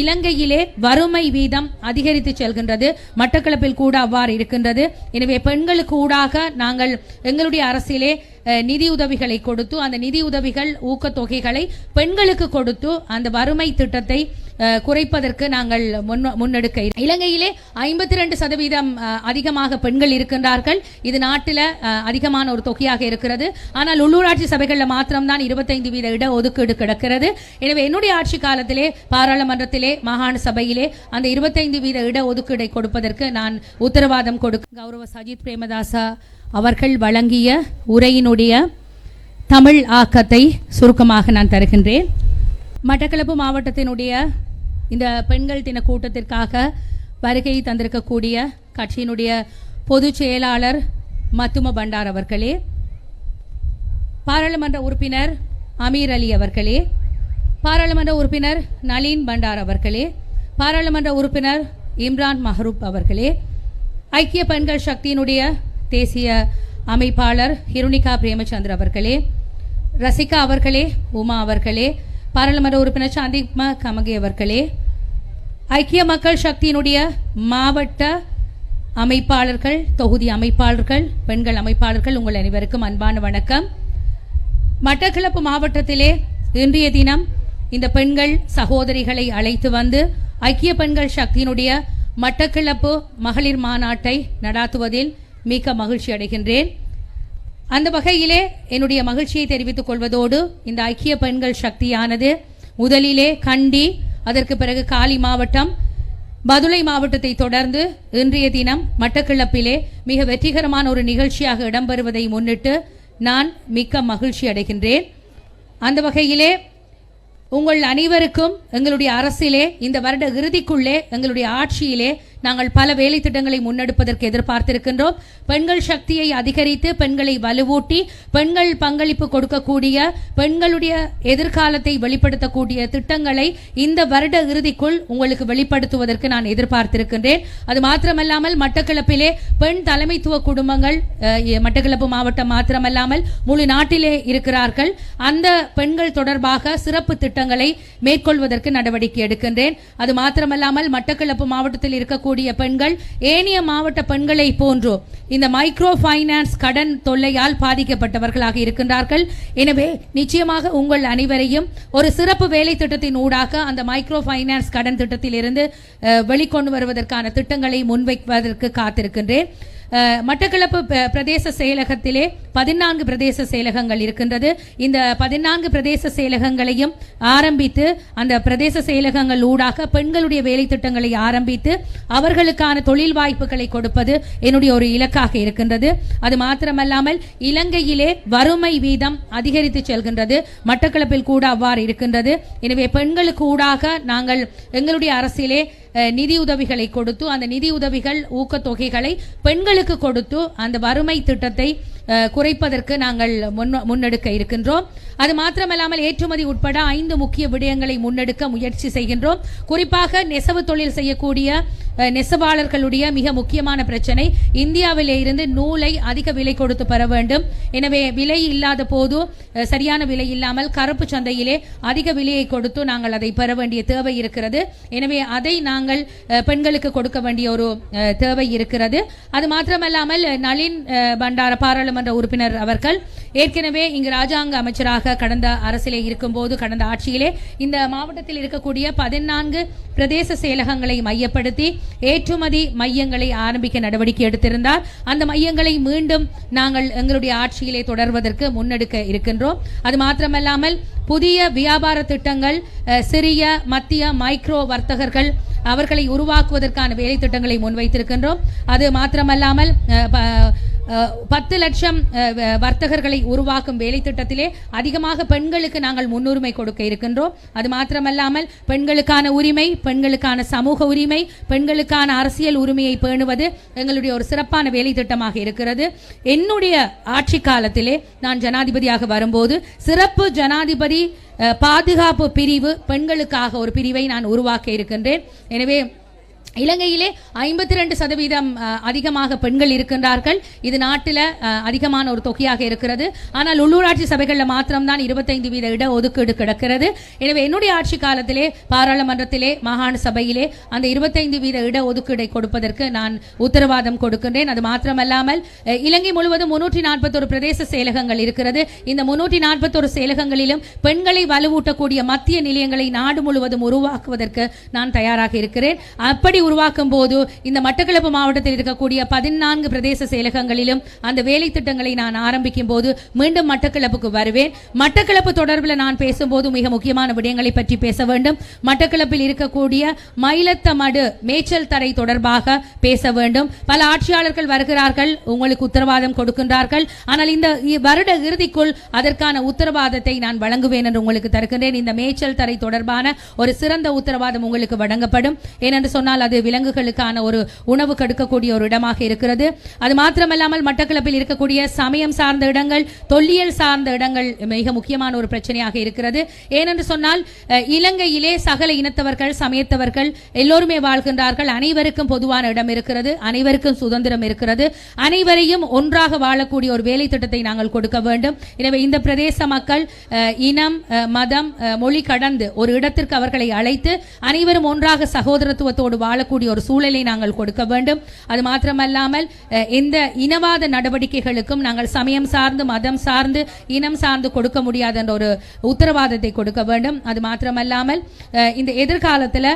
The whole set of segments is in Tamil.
இலங்கையிலே வறுமை வீதம் அதிகரித்து செல்கின்றது. மட்டக்களப்பில் கூட அவ்வாறு இருக்கின்றது. எனவே பெண்களுக்கு ஊடாக நாங்கள் எங்களுடைய அரசிலே நிதி உதவிகளை கொடுத்து அந்த நிதி உதவிகள் ஊக்கத்தொகைகளை பெண்களுக்கு கொடுத்து அந்த வறுமை திட்டத்தை குறைப்பதற்கு நாங்கள் முன்னெடுக்க இலங்கையிலே ஐம்பத்தி ரெண்டு சதவீதம் அதிகமாக பெண்கள் இருக்கின்றார்கள். இது நாட்டில் அதிகமான ஒரு தொகையாக இருக்கிறது. ஆனால் உள்ளூராட்சி சபைகளில் மாத்திரம்தான் இருபத்தைந்து வீத இட ஒதுக்கீடு கிடக்கிறது. எனவே என்னுடைய ஆட்சி காலத்திலே பாராளுமன்றத்திலே மாகாண சபையிலே அந்த இருபத்தைந்து வீத இட ஒதுக்கீடை கொடுப்பதற்கு நான் உத்தரவாதம் கொடுக்க கௌரவ சஜித் பிரேமதாசா அவர்கள் வழங்கிய உரையினுடைய தமிழ் ஆக்கத்தை சுருக்கமாக நான் தருகின்றேன். மட்டக்களப்பு மாவட்டத்தினுடைய இந்த பெண்கள் தின கூட்டத்திற்காக வருகை தந்திருக்கக்கூடிய கட்சியினுடைய பொதுச் செயலாளர் மத்தும பண்டார் அவர்களே பாராளுமன்ற உறுப்பினர் அமீர் அலி அவர்களே பாராளுமன்ற உறுப்பினர் நளின் பண்டார் அவர்களே பாராளுமன்ற உறுப்பினர் இம்ரான் மஹரூப் அவர்களே ஐக்கிய பெண்கள் சக்தியினுடைய தேசிய அமைப்பாளர் ஹிருணிகா பிரேமச்சந்திர அவர்களே ரசிகா அவர்களே உமா அவர்களே பாராளுமன்ற உறுப்பினர் சாந்திமா கமகே அவர்களே ஐக்கிய மக்கள் சக்தியினுடைய மாவட்ட அமைப்பாளர்கள் தொகுதி அமைப்பாளர்கள் பெண்கள் அமைப்பாளர்கள் உங்கள் அனைவருக்கும் அன்பான வணக்கம். மட்டக்களப்பு மாவட்டத்திலே இன்றைய தினம் இந்த பெண்கள் சகோதரிகளை அழைத்து வந்து ஐக்கிய பெண்கள் சக்தியினுடைய மட்டக்களப்பு மகளிர் மாநாட்டை நடாத்துவதில் மிக்க மகிழ்ச்சி அடைகின்றேன். அந்த வகையிலே என்னுடைய மகிழ்ச்சியை தெரிவித்துக் கொள்வதோடு இந்த ஐக்கிய பெண்கள் சக்தியானது முதலிலே கண்டி அதற்கு பிறகு காலி மாவட்டம் பதுளை மாவட்டத்தை தொடர்ந்து இன்றைய தினம் மட்டக்கிளப்பிலே மிக வெற்றிகரமான ஒரு நிகழ்ச்சியாக இடம்பெறுவதை முன்னிட்டு நான் மிக்க மகிழ்ச்சி அடைகின்றேன். அந்த வகையிலே உங்கள் அனைவருக்கும் எங்களுடைய அரசிலே இந்த வருட இறுதிக்குள்ளே எங்களுடைய ஆட்சியிலே நாங்கள் பல வேலை திட்டங்களை முன்னெடுப்பதற்கு எதிர்பார்த்திருக்கின்றோம். பெண்கள் சக்தியை அதிகரித்து பெண்களை வலுவூட்டி பெண்கள் பங்களிப்பு கொடுக்கக்கூடிய பெண்களுடைய எதிர்காலத்தை வெளிப்படுத்தக்கூடிய திட்டங்களை இந்த வருட இறுதிக்குள் உங்களுக்கு வெளிப்படுத்துவதற்கு நான் எதிர்பார்த்திருக்கின்றேன். அது மாத்திரமல்லாமல் மட்டக்களப்பிலே பெண் தலைமைத்துவ குடும்பங்கள் அஹ், மட்டக்களப்பு மாவட்டம் மாத்திரமல்லாமல் முழு நாட்டிலே இருக்கிறார்கள். அந்த பெண்கள் தொடர்பாக சிறப்பு திட்டங்களை மேற்கொள்வதற்கு நடவடிக்கை எடுக்கின்றேன். அது மாத்திரமல்லாமல் மட்டக்களப்பு மாவட்டத்தில் இருக்கக்கூடிய பெண்கள் ஏனைய மாவட்ட பெண்களை போன்றோ இந்த மைக்ரோ ஃபைனான்ஸ் கடன் தொல்லையால் பாதிக்கப்பட்டவர்களாக இருக்கின்றார்கள். எனவே நிச்சயமாக உங்கள் அனைவரையும் ஒரு சிறப்பு வேலை திட்டத்தின் ஊடாக அந்த மைக்ரோ ஃபைனான்ஸ் கடன் திட்டத்தில் இருந்து வெளிக்கொண்டு வருவதற்கான திட்டங்களை முன்வைப்பதற்கு காத்திருக்கின்றேன். மட்டக்களப்பு ப- பிரதேச செயலகத்திலே பதினான்கு பிரதேச செயலகங்கள் இருக்கின்றது. இந்த பதினான்கு பிரதேச செயலகங்களையும் ஆரம்பித்து அந்த பிரதேச செயலகங்கள் ஊடாக பெண்களுடைய வேலை திட்டங்களை ஆரம்பித்து அவர்களுக்கான தொழில் வாய்ப்புகளை கொடுப்பது என்னுடைய ஒரு இலக்காக இருக்கின்றது. அது மாத்திரமல்லாமல் இலங்கையிலே வறுமை வீதம் அதிகரித்து செல்கின்றது. மட்டக்களப்பில் கூட அவ்வாறு இருக்கின்றது. எனவே பெண்களுக்கு ஊடாக நாங்கள் எங்களுடைய அரசிலே நிதி உதவிகளை கொடுத்து அந்த நிதி உதவிகள் ஊக்கத்தொகைகளை பெண்களுக்கு கொடுத்து அந்த வறுமை திட்டத்தை குறைப்பதற்கு நாங்கள் முன்னெடுக்க இருக்கின்றோம். அது மாத்திரமல்லாமல் ஏற்றுமதி உட்பட ஐந்து முக்கிய விடயங்களை முன்னெடுக்க முயற்சி செய்கின்றோம். குறிப்பாக நெசவு தொழில் செய்யக்கூடிய நெசவாளர்களுடைய மிக முக்கியமான பிரச்சனை இந்தியாவிலே இருந்து நூலை அதிக விலை கொடுத்து பெற வேண்டும். எனவே விலை இல்லாத போது சரியான விலை இல்லாமல் கருப்பு சந்தையிலே அதிக விலையை கொடுத்து நாங்கள் அதை பெற வேண்டிய தேவை இருக்கிறது. எனவே அதை நாங்கள் பெண்களுக்கு கொடுக்க வேண்டிய ஒரு தேவை இருக்கிறது. அது மாத்திரமல்லாமல் நளின் பண்டார பாராளுமன்ற உறுப்பினர் அவர்கள் ஏற்கனவே இங்கு ராஜாங்க அமைச்சராக கடந்த அரசிலே இருக்கும்போது கடந்த ஆட்சியிலே இந்த மாவட்டத்தில் இருக்கக்கூடிய பதினான்கு பிரதேச செயலகங்களை மையப்படுத்தி ஏற்றுமதி மையங்களை ஆரம்பிக்க நடவடிக்கை எடுத்திருந்தார். அந்த மையங்களை மீண்டும் நாங்கள் எங்களுடைய ஆட்சியிலே தொடர்வதற்கு முன்னெடுக்க இருக்கின்றோம். அது மாத்திரமல்லாமல் புதிய வியாபார திட்டங்கள் சிறிய மத்திய மைக்ரோ வர்த்தகர்கள் அவர்களை உருவாக்குவதற்கான வேலை திட்டங்களை முன்வைத்திருக்கின்றோம். அது மாத்திரமல்லாமல் பத்து லட்சம் வர்த்தகர்களை உருவாக்கும் வேலை திட்டத்திலே அதிகமாக பெண்களுக்கு நாங்கள் முன்னுரிமை கொடுக்க இருக்கின்றோம். அது மாத்திரமல்லாமல் பெண்களுக்கான உரிமை பெண்களுக்கான சமூக உரிமை பெண்களுக்கான அரசியல் உரிமையை பேணுவது எங்களுடைய ஒரு சிறப்பான வேலை திட்டமாக இருக்கிறது. என்னுடைய ஆட்சி காலத்திலே நான் ஜனாதிபதியாக வரும்போது சிறப்பு ஜனாதிபதி பாதுகாப்பு பிரிவு பெண்களுக்காக ஒரு பிரிவை நான் உருவாக்க இருக்கின்றேன். எனவே இலங்கையிலே ஐம்பத்தி ரெண்டு சதவீதம் அதிகமாக பெண்கள் இருக்கின்றார்கள். இது நாட்டில் அதிகமான ஒரு தொகையாக இருக்கிறது. ஆனால் உள்ளூராட்சி சபைகளில் மாத்திரம்தான் இருபத்தைந்து வீத இட ஒதுக்கீடு கிடக்கிறது. எனவே என்னுடைய ஆட்சி காலத்திலே பாராளுமன்றத்திலே மாகாண சபையிலே அந்த இருபத்தைந்து வீத இட ஒதுக்கீடை கொடுப்பதற்கு நான் உத்தரவாதம் கொடுக்கின்றேன். அது மாத்திரமல்லாமல் இலங்கை முழுவதும் முன்னூற்றி நாற்பத்தொரு பிரதேச செயலகங்கள் இருக்கிறது. இந்த முன்னூற்றி நாற்பத்தொரு செயலகங்களிலும் பெண்களை வலுவூட்டக்கூடிய மத்திய நிலையங்களை நாடு முழுவதும் உருவாக்குவதற்கு நான் தயாராக இருக்கிறேன். அப்படி உருவாக்கும் போது இந்த மட்டக்களப்பு மாவட்டத்தில் இருக்கக்கூடிய பதினான்கு பிரதேச செயலகங்களிலும் அந்த வேலை திட்டங்களை நான் ஆரம்பிக்கும் போது மீண்டும் மட்டக்களப்புக்கு வருவேன். மட்டக்களப்பு தொடர்பில் நான் பேசும்போது மிக முக்கியமான விடயங்களை பற்றி பேச வேண்டும். மட்டக்களப்பில் இருக்கக்கூடிய மயிலத்தமடு மேய்ச்சல் தரை தொடர்பாக பேச வேண்டும். பல ஆட்சியாளர்கள் வருகிறார்கள் உங்களுக்கு உத்தரவாதம் கொடுக்கின்றார்கள். ஆனால் இந்த வருட இறுதிக்குள் அதற்கான உத்தரவாதத்தை நான் வழங்குவேன் என்று உங்களுக்கு தருகின்றேன். இந்த மேய்ச்சல் தரை தொடர்பான ஒரு சிறந்த உத்தரவாதம் உங்களுக்கு வழங்கப்படும். ஏனென்று சொன்னால் அது விலங்குகளுக்கான ஒரு உணவு கெடுக்கக்கூடிய ஒரு இடமாக இருக்கிறது. அது மாத்திரமல்லாமல் மட்டக்களப்பில் இருக்கக்கூடிய சமயம் சார்ந்த இடங்கள் தொல்லியல் சார்ந்த இடங்கள் மிக முக்கியமான ஒரு பிரச்சனையாக இருக்கிறது. ஏனென்று சொன்னால் இலங்கையிலே சகல இனத்தவர்கள் சமயத்தவர்கள் எல்லோருமே வாழ்கின்றார்கள். அனைவருக்கும் பொதுவான இடம் இருக்கிறது அனைவருக்கும் சுதந்திரம் இருக்கிறது. அனைவரையும் ஒன்றாக வாழக்கூடிய ஒரு வேலை திட்டத்தை நாங்கள் கொடுக்க வேண்டும். எனவே இந்த பிரதேச மக்கள் இனம் மதம் மொழி கடந்து ஒரு இடத்திற்கு அவர்களை அழைத்து அனைவரும் ஒன்றாக சகோதரத்துவத்தோடு வாழ வாழக்கூடிய ஒரு சூழலை நாங்கள் கொடுக்க வேண்டும். அது மாத்திரமல்லாமல் இந்த எந்த இனவாத நடவடிக்கைகளுக்கும் நாங்கள் சமயம் சார்ந்து மதம் சார்ந்து இனம் சார்ந்து கொடுக்க முடியாத என்ற ஒரு உத்தரவாதத்தை கொடுக்க வேண்டும். அது மாத்திரமல்லாமல் இந்த எதிர்காலத்தில்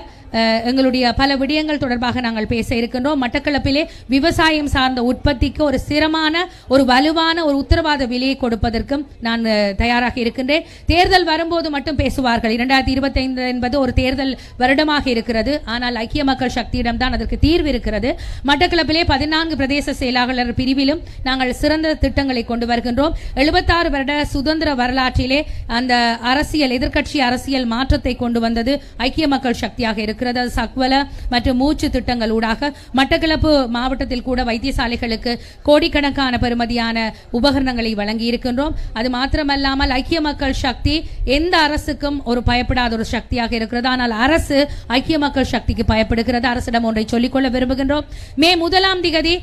எங்களுடைய பல விடயங்கள் தொடர்பாக நாங்கள் பேச இருக்கின்றோம். மட்டக்களப்பிலே விவசாயம் சார்ந்த உற்பத்திக்கு ஒரு சிரமான ஒரு வலுவான ஒரு உத்தரவாத விலையை கொடுப்பதற்கும் நான் தயாராக இருக்கின்றேன். தேர்தல் வரும்போது மட்டும் பேசுவார்கள். இரண்டாயிரத்தி இருபத்தைந்து என்பது ஒரு தேர்தல் வருடமாக இருக்கிறது. ஆனால் ஐக்கிய மக்கள் சக்தியிடம் தான் அதற்கு தீர்வு இருக்கிறது. மட்டக்களப்பிலே பதினான்கு பிரதேச செயலாளர் பிரிவிலும் நாங்கள் சிறந்த திட்டங்களை கொண்டு வருகின்றோம். எழுபத்தாறு வருட சுதந்திர வரலாற்றிலே அந்த அரசியல் எதிர்க்கட்சி அரசியல் மாற்றத்தை கொண்டு வந்தது ஐக்கிய மக்கள் சக்தியாக இருக்கிறது. அது சக்வல மற்றும் மூச்சு திட்டங்கள் ஊடாக மட்டக்களப்பு மாவட்டத்தில் கூட வைத்தியசாலைகளுக்கு கோடிக்கணக்கான பெறுமதியான உபகரணங்களை வழங்கி இருக்கின்றோம் அது மாத்திரமல்லாமல் ஐக்கிய மக்கள் சக்தி எந்த அரசுக்கும் ஒரு பயப்படாத ஒரு சக்தியாக இருக்கிறது. ஆனால் அரசு ஐக்கிய மக்கள் சக்திக்கு பயப்படுகிறது. அரசிடம் ஒன்றை சொல்லிக்கொள்ள விரும்புகின்றோம். மே முதலாம் திகதி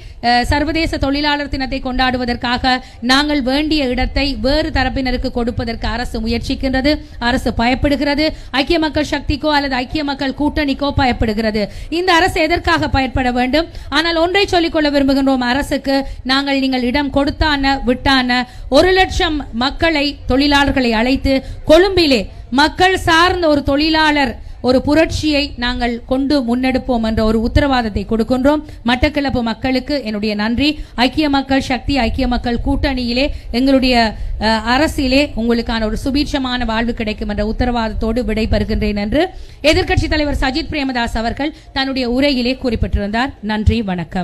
சர்வதேச தொழிலாளர் தினத்தை கொண்டாடுவதற்காக நாங்கள் வேண்டிய இடத்தை வேறு தரப்பினருக்கு கொடுப்பதற்கு அரசு முயற்சிக்கின்றது. அரசு பயப்படுகிறது. ஐக்கிய மக்கள் சக்திக்கோ அல்லது ஐக்கிய மக்கள் கூட்டணிக்கோ பயப்படுகிறது இந்த அரசு எதற்காக பயப்பட வேண்டும்? ஆனால் ஒன்றை சொல்லிக்கொள்ள விரும்புகின்றோம். அரசுக்கு நாங்கள் நீங்கள் இடம் கொடுத்தான விட்டான ஒரு லட்சம் மக்களை தொழிலாளர்களை அழைத்து கொழும்பிலே மக்கள் சார்ந்த ஒரு தொழிலாளர் ஒரு புரட்சியை நாங்கள் கொண்டு முன்னெடுப்போம் என்ற ஒரு உத்தரவாதத்தை கொடுக்கின்றோம். மட்டக்களப்பு மக்களுக்கு என்னுடைய நன்றி. ஐக்கிய மக்கள் சக்தி ஐக்கிய மக்கள் கூட்டணியிலே எங்களுடைய அரசிலே உங்களுக்கான ஒரு சுபீட்சமான வாழ்வு கிடைக்கும் என்ற உத்தரவாதத்தோடு விடைபெறுகின்றேன் என்று எதிர்க்கட்சித் தலைவர் சஜித் பிரேமதாஸ் அவர்கள் தன்னுடைய உரையிலே குறிப்பிட்டிருந்தார். நன்றி வணக்கம்.